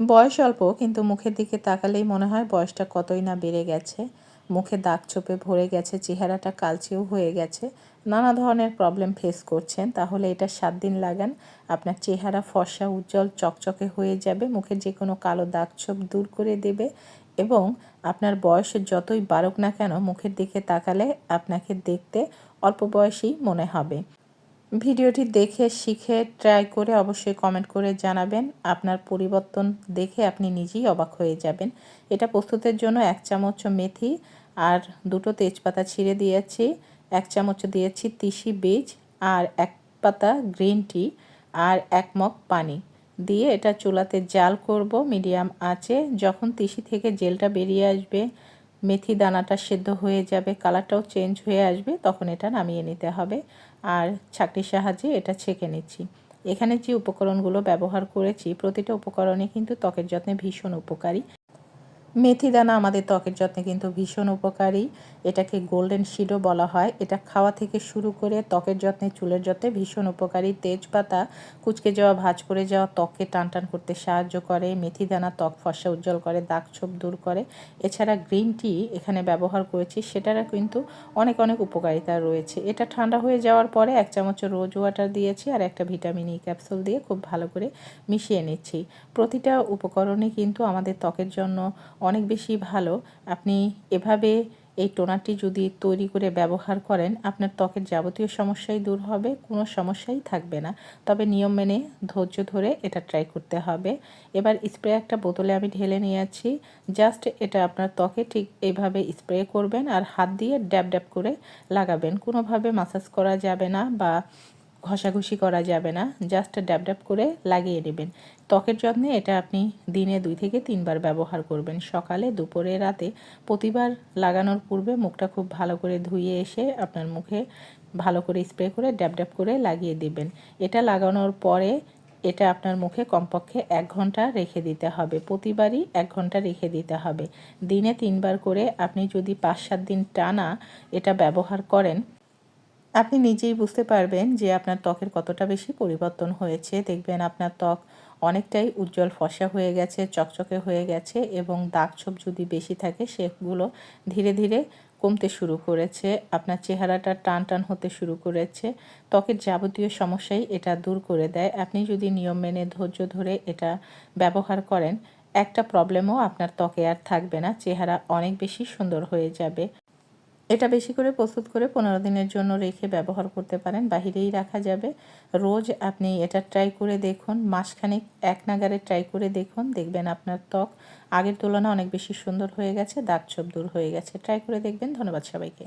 বয়স অল্প, কিন্তু মুখের দিকে তাকালেই মনে হয় বয়সটা কতই না বেড়ে গেছে। মুখে দাগ ছোপে ভরে গেছে, চেহারাটা কালচেও হয়ে গেছে। নানা ধরনের প্রবলেম ফেস করছেন, তাহলে এটা সাত দিন লাগান। আপনার চেহারা ফর্সা, উজ্জ্বল, চকচকে হয়ে যাবে। মুখে যে কোনো কালো দাগ ছোপ দূর করে দেবে এবং আপনার বয়স যতই বাড়ুক না কেন, মুখের দিকে তাকালে আপনাকে দেখতে অল্প বয়সী মনে হবে। ভিডিওটি দেখে, শিখে ট্রাই করে অবশ্যই কমেন্ট করে জানাবেন। আপনার পরিবর্তন দেখে আপনি নিজেই অবাক হয়ে যাবেন। এটা প্রস্তুতের জন্য এক চামচ মেথি আর দুটো তেজপাতা ছিঁড়ে দিয়েছি, এক চামচ দিয়েছি তিসি বীজ আর এক পাতা গ্রিন টি আর এক মগ পানি। দিয়ে এটা চুলাতে জাল করব মিডিয়াম আঁচে যখন তিসি থেকে জেলটা বেরিয়ে আসবে, মেথি দানাটা সেদ্ধ হয়ে যাবে কালারটাও চেঞ্জ হয়ে আসবে, তখন এটা নামিয়ে নিতে হবে। আর ছাকটির সাহায্যে এটা ছেঁকে নিচ্ছি। এখানে যে উপকরণগুলো ব্যবহার করেছি, প্রতিটা উপকরণে কিন্তু ত্বকের যত্নে ভীষণ উপকারী। মেথি দানা আমাদের ত্বকের যত্নে কিন্তু ভীষণ উপকারী। এটাকে গোল্ডেন শিডও বলা হয়। এটা খাওয়া থেকে শুরু করে ত্বকের যত্নে, চুলের যত্নে ভীষণ উপকারী। তেজপাতা কুচকে যাওয়া, ভাজ করে যাওয়া ত্বককে টান টান করতে সাহায্য করে। মেথি দানা ত্বক ফসা উজ্জ্বল করে, দাগ ছোপ দূর করে। এছাড়া গ্রিন টি এখানে ব্যবহার করেছি। সেটারও কিন্তু অনেক অনেক উপকারিতা রয়েছে। এটা ঠান্ডা হয়ে যাওয়ার পরে এক চামচ রোজ ওয়াটার দিয়েছি আর একটা ভিটামিন ই ক্যাপসুল দিয়ে খুব ভালো করে মিশিয়ে নিচ্ছি। প্রতিটা উপকরণে কিন্তু আমাদের ত্বকের জন্য অনেক বেশি ভালো। আপনি এভাবে এই টোনারটি যদি তৈরি করে ব্যবহার করেন, আপনার ত্বকের যাবতীয় সমস্যাই দূর হবে, কোনো সমস্যাই থাকবে না। তবে নিয়ম মেনে ধৈর্য ধরে এটা ট্রাই করতে হবে। এবার স্প্রে একটা বোতলে আমি ঢেলে নিয়েছি জাস্ট এটা আপনার ত্বকে ঠিক এইভাবে স্প্রে করবেন আর হাত দিয়ে ড্যাব ড্যাব করে লাগাবেন। কোনোভাবে মাসাজ করা যাবে না বা ঘষাঘষি করা যাবে না। জাস্ট ড্যাব ড্যাব করে লাগিয়ে নেবেন। ত্বকের যত্নে এটা আপনি দিনে দুই থেকে তিনবার ব্যবহার করবেন। সকালে, দুপুরে, রাতে প্রতিবার লাগানোর পূর্বে মুখটা খুব ভালো করে ধুয়ে এসে আপনার মুখে ভালো করে স্প্রে করে ড্যাব ড্যাব করে লাগিয়ে দিবেন। এটা লাগানোর পরে এটা আপনার মুখে কমপক্ষে এক ঘণ্টা রেখে দিতে হবে। প্রতিবারই এক ঘণ্টা রেখে দিতে হবে। দিনে তিনবার করে আপনি যদি পাঁচ সাত দিন টানা এটা ব্যবহার করেন আপনি নিজেই বুঝতে পারবেন যে আপনার ত্বকের কতটা বেশি পরিবর্তন হয়েছে। দেখবেন আপনার ত্বক অনেকটাই উজ্জ্বল ফসা হয়ে গেছে, চকচকে হয়ে গেছে এবং দাগ ছোপ যদি বেশি থাকে সেগুলো ধীরে ধীরে কমতে শুরু করেছে, আপনার চেহারাটা টান টান হতে শুরু করেছে। ত্বকের যাবতীয় সমস্যাই এটা দূর করে দেয়। আপনি যদি নিয়ম মেনে, ধৈর্য ধরে এটা ব্যবহার করেন, একটা প্রবলেমও আপনার ত্বকে আর থাকবে না, চেহারা অনেক বেশি সুন্দর হয়ে যাবে। এটা বেশি করে প্রস্তুত করে পনেরো দিনের জন্য রেখে ব্যবহার করতে পারেন। বাহিরেই রাখা যাবে। রোজ আপনি এটা ট্রাই করে দেখুন। মাসখানেক এক নাগারে ট্রাই করে দেখুন। দেখবেন আপনার ত্বক আগের তুলনায় অনেক বেশি সুন্দর হয়ে গেছে দাগ ছোপ দূর হয়ে গেছে। ট্রাই করে দেখবেন। ধন্যবাদ সবাইকে।